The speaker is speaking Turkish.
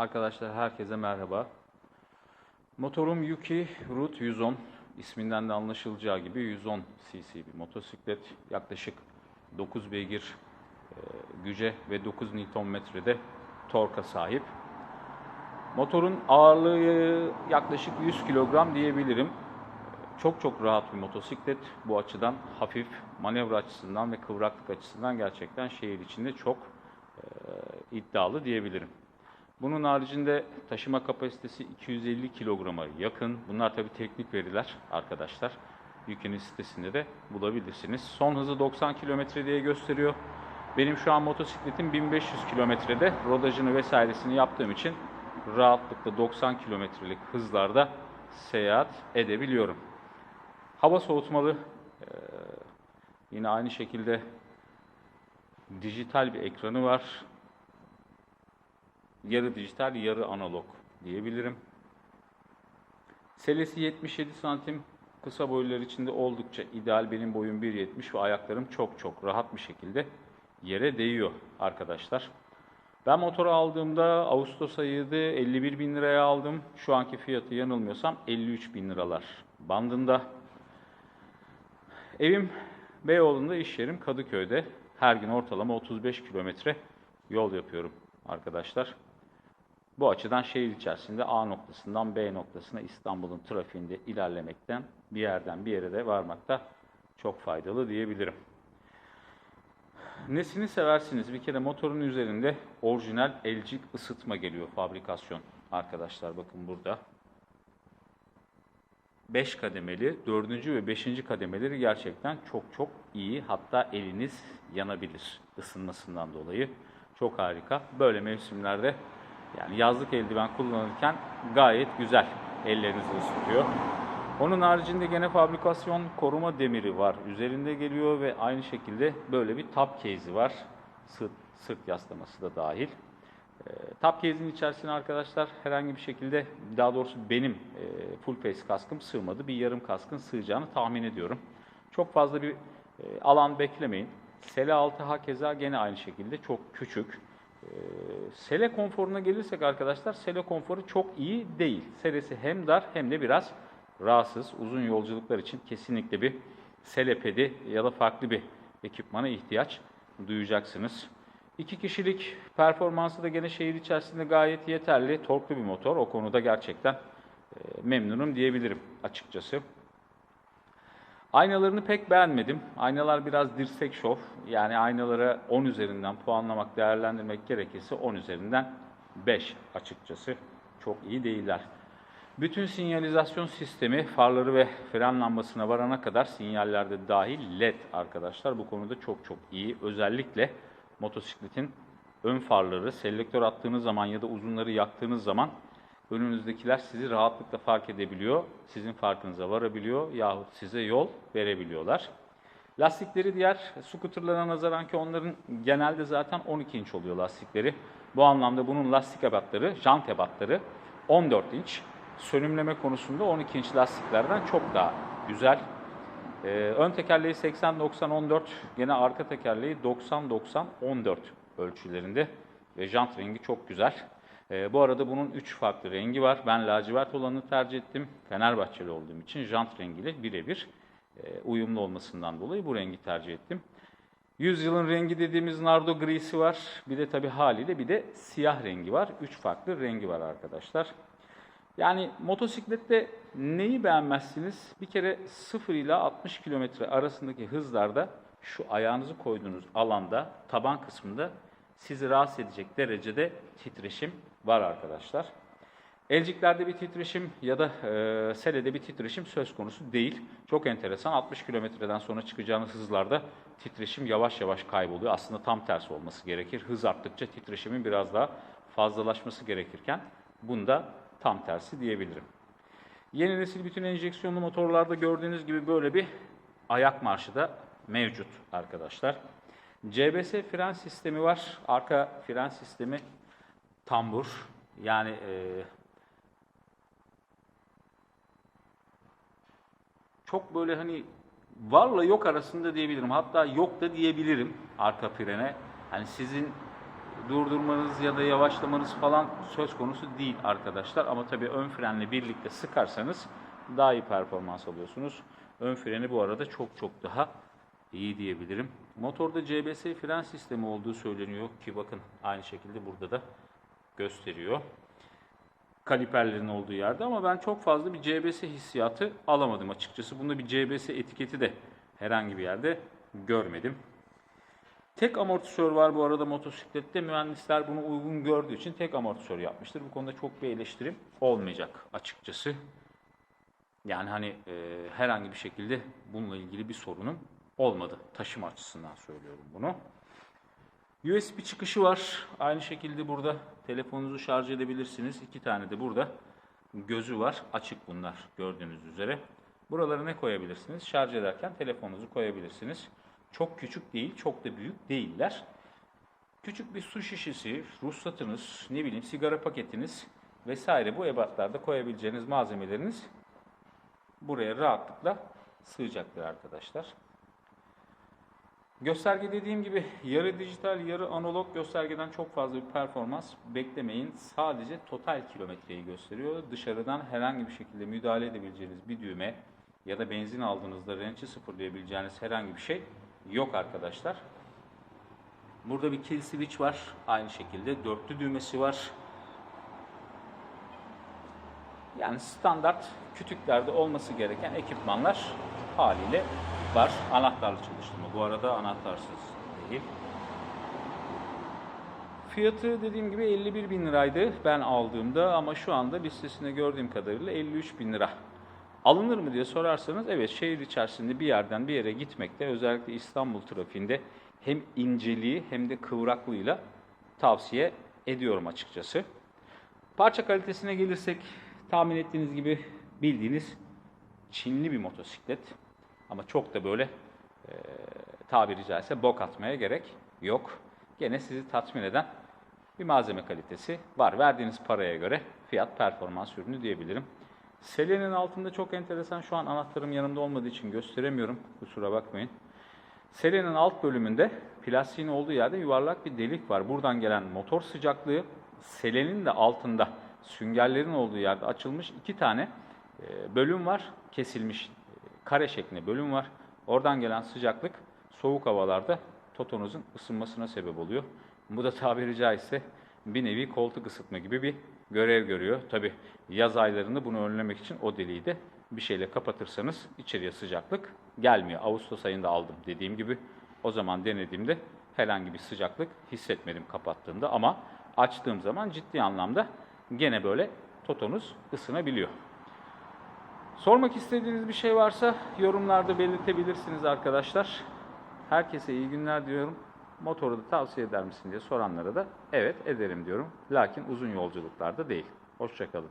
Arkadaşlar herkese merhaba. Motorum Yuki Root 110 isminden de anlaşılacağı gibi 110 cc bir motosiklet. Yaklaşık 9 beygir e, güce ve 9 Nm'de torka sahip. Motorun ağırlığı yaklaşık 100 kilogram diyebilirim. Çok çok rahat bir motosiklet. Bu açıdan hafif, manevra açısından ve kıvraklık açısından gerçekten şehir içinde çok e, iddialı diyebilirim. Bunun haricinde taşıma kapasitesi 250 kilograma yakın. Bunlar tabii teknik veriler arkadaşlar. Yükünün sitesinde de bulabilirsiniz. Son hızı 90 kilometre diye gösteriyor. Benim şu an motosikletim 1500 kilometrede. Rodajını vesairesini yaptığım için rahatlıkla 90 kilometrelik hızlarda seyahat edebiliyorum. Hava soğutmalı. Ee, yine aynı şekilde dijital bir ekranı var. Yarı dijital, yarı analog diyebilirim. Selesi 77 santim. Kısa boylular içinde oldukça ideal. Benim boyum 1.70 ve ayaklarım çok çok rahat bir şekilde yere değiyor arkadaşlar. Ben motoru aldığımda Ağustos ayıydı 51 bin liraya aldım. Şu anki fiyatı yanılmıyorsam 53 bin liralar bandında. Evim Beyoğlu'nda, iş yerim Kadıköy'de. Her gün ortalama 35 kilometre yol yapıyorum arkadaşlar. Bu açıdan şehir içerisinde A noktasından B noktasına İstanbul'un trafiğinde ilerlemekten bir yerden bir yere de varmakta çok faydalı diyebilirim. Nesini seversiniz? Bir kere motorun üzerinde orijinal elcik ısıtma geliyor fabrikasyon. Arkadaşlar bakın burada. 5 kademeli, 4. ve 5. kademeleri gerçekten çok çok iyi. Hatta eliniz yanabilir ısınmasından dolayı. Çok harika. Böyle mevsimlerde yani yazlık eldiven kullanırken gayet güzel ellerinizi ısıtıyor. Onun haricinde gene fabrikasyon koruma demiri var. Üzerinde geliyor ve aynı şekilde böyle bir top case'i var. Sırt, sırt yaslaması da dahil. E, top case'in içerisine arkadaşlar herhangi bir şekilde daha doğrusu benim e, full face kaskım sığmadı. Bir yarım kaskın sığacağını tahmin ediyorum. Çok fazla bir e, alan beklemeyin. Sele altı hakeza gene aynı şekilde çok küçük. E, sele konforuna gelirsek arkadaşlar sele konforu çok iyi değil. Selesi hem dar hem de biraz rahatsız. Uzun yolculuklar için kesinlikle bir selepedi ya da farklı bir ekipmana ihtiyaç duyacaksınız. İki kişilik performansı da gene şehir içerisinde gayet yeterli. Torklu bir motor. O konuda gerçekten e, memnunum diyebilirim açıkçası. Aynalarını pek beğenmedim. Aynalar biraz dirsek şov. Yani aynalara 10 üzerinden puanlamak, değerlendirmek gerekirse 10 üzerinden 5 açıkçası. Çok iyi değiller. Bütün sinyalizasyon sistemi farları ve fren lambasına varana kadar sinyallerde dahil LED arkadaşlar. Bu konuda çok çok iyi. Özellikle motosikletin ön farları selektör attığınız zaman ya da uzunları yaktığınız zaman önünüzdekiler sizi rahatlıkla fark edebiliyor. Sizin farkınıza varabiliyor yahut size yol verebiliyorlar. Lastikleri diğer scooterlara nazaran ki onların genelde zaten 12 inç oluyor lastikleri. Bu anlamda bunun lastik ebatları, jant ebatları 14 inç. Sönümleme konusunda 12 inç lastiklerden çok daha güzel. Ee, ön tekerleği 80-90-14, gene arka tekerleği 90-90-14 ölçülerinde ve jant rengi çok güzel. Ee, bu arada bunun 3 farklı rengi var. Ben lacivert olanı tercih ettim. Fenerbahçeli olduğum için jant rengiyle birebir e, uyumlu olmasından dolayı bu rengi tercih ettim. Yüzyılın rengi dediğimiz nardo grisi var. Bir de tabii haliyle bir de siyah rengi var. 3 farklı rengi var arkadaşlar. Yani motosiklette neyi beğenmezsiniz? Bir kere 0 ile 60 kilometre arasındaki hızlarda şu ayağınızı koyduğunuz alanda, taban kısmında sizi rahatsız edecek derecede titreşim var arkadaşlar. Elciklerde bir titreşim ya da e, selede bir titreşim söz konusu değil. Çok enteresan 60 kilometreden sonra çıkacağınız hızlarda titreşim yavaş yavaş kayboluyor. Aslında tam tersi olması gerekir. Hız arttıkça titreşimin biraz daha fazlalaşması gerekirken bunda tam tersi diyebilirim. Yeni nesil bütün enjeksiyonlu motorlarda gördüğünüz gibi böyle bir ayak marşı da mevcut arkadaşlar. CBS fren sistemi var. Arka fren sistemi tambur. Yani e, çok böyle hani varla yok arasında diyebilirim. Hatta yok da diyebilirim arka frene. Hani sizin durdurmanız ya da yavaşlamanız falan söz konusu değil arkadaşlar. Ama tabii ön frenle birlikte sıkarsanız daha iyi performans alıyorsunuz. Ön freni bu arada çok çok daha iyi diyebilirim. Motorda CBS fren sistemi olduğu söyleniyor ki bakın aynı şekilde burada da gösteriyor. Kaliperlerin olduğu yerde ama ben çok fazla bir CBS hissiyatı alamadım açıkçası. Bunda bir CBS etiketi de herhangi bir yerde görmedim. Tek amortisör var bu arada motosiklette. Mühendisler bunu uygun gördüğü için tek amortisör yapmıştır. Bu konuda çok bir eleştirim olmayacak açıkçası. Yani hani e, herhangi bir şekilde bununla ilgili bir sorunum olmadı. Taşıma açısından söylüyorum bunu. USB çıkışı var. Aynı şekilde burada telefonunuzu şarj edebilirsiniz. İki tane de burada gözü var. Açık bunlar gördüğünüz üzere. Buralara ne koyabilirsiniz? Şarj ederken telefonunuzu koyabilirsiniz. Çok küçük değil, çok da büyük değiller. Küçük bir su şişesi, ruhsatınız, ne bileyim sigara paketiniz vesaire bu ebatlarda koyabileceğiniz malzemeleriniz buraya rahatlıkla sığacaktır arkadaşlar. Gösterge dediğim gibi yarı dijital yarı analog göstergeden çok fazla bir performans beklemeyin. Sadece total kilometreyi gösteriyor. Dışarıdan herhangi bir şekilde müdahale edebileceğiniz bir düğme ya da benzin aldığınızda rençi sıfırlayabileceğiniz herhangi bir şey yok arkadaşlar. Burada bir kill switch var. Aynı şekilde dörtlü düğmesi var. Yani standart kütüklerde olması gereken ekipmanlar haliyle var. Anahtarlı çalıştırma. Bu arada anahtarsız değil. Fiyatı dediğim gibi 51 bin liraydı ben aldığımda ama şu anda listesinde gördüğüm kadarıyla 53 bin lira. Alınır mı diye sorarsanız evet şehir içerisinde bir yerden bir yere gitmekte özellikle İstanbul trafiğinde hem inceliği hem de kıvraklığıyla tavsiye ediyorum açıkçası. Parça kalitesine gelirsek tahmin ettiğiniz gibi bildiğiniz Çinli bir motosiklet. Ama çok da böyle e, tabiri caizse bok atmaya gerek yok. Gene sizi tatmin eden bir malzeme kalitesi var. Verdiğiniz paraya göre fiyat performans ürünü diyebilirim. Selenin altında çok enteresan şu an anahtarım yanımda olmadığı için gösteremiyorum. Kusura bakmayın. Selenin alt bölümünde plastiğin olduğu yerde yuvarlak bir delik var. Buradan gelen motor sıcaklığı selenin de altında süngerlerin olduğu yerde açılmış iki tane e, bölüm var. Kesilmiş kare şeklinde bölüm var. Oradan gelen sıcaklık soğuk havalarda totonuzun ısınmasına sebep oluyor. Bu da tabiri caizse bir nevi koltuk ısıtma gibi bir görev görüyor. Tabi yaz aylarında bunu önlemek için o deliği de bir şeyle kapatırsanız içeriye sıcaklık gelmiyor. Ağustos ayında aldım dediğim gibi. O zaman denediğimde herhangi bir sıcaklık hissetmedim kapattığımda ama açtığım zaman ciddi anlamda gene böyle totonuz ısınabiliyor. Sormak istediğiniz bir şey varsa yorumlarda belirtebilirsiniz arkadaşlar. Herkese iyi günler diyorum. Motoru da tavsiye eder misin diye soranlara da evet ederim diyorum. Lakin uzun yolculuklarda değil. Hoşçakalın.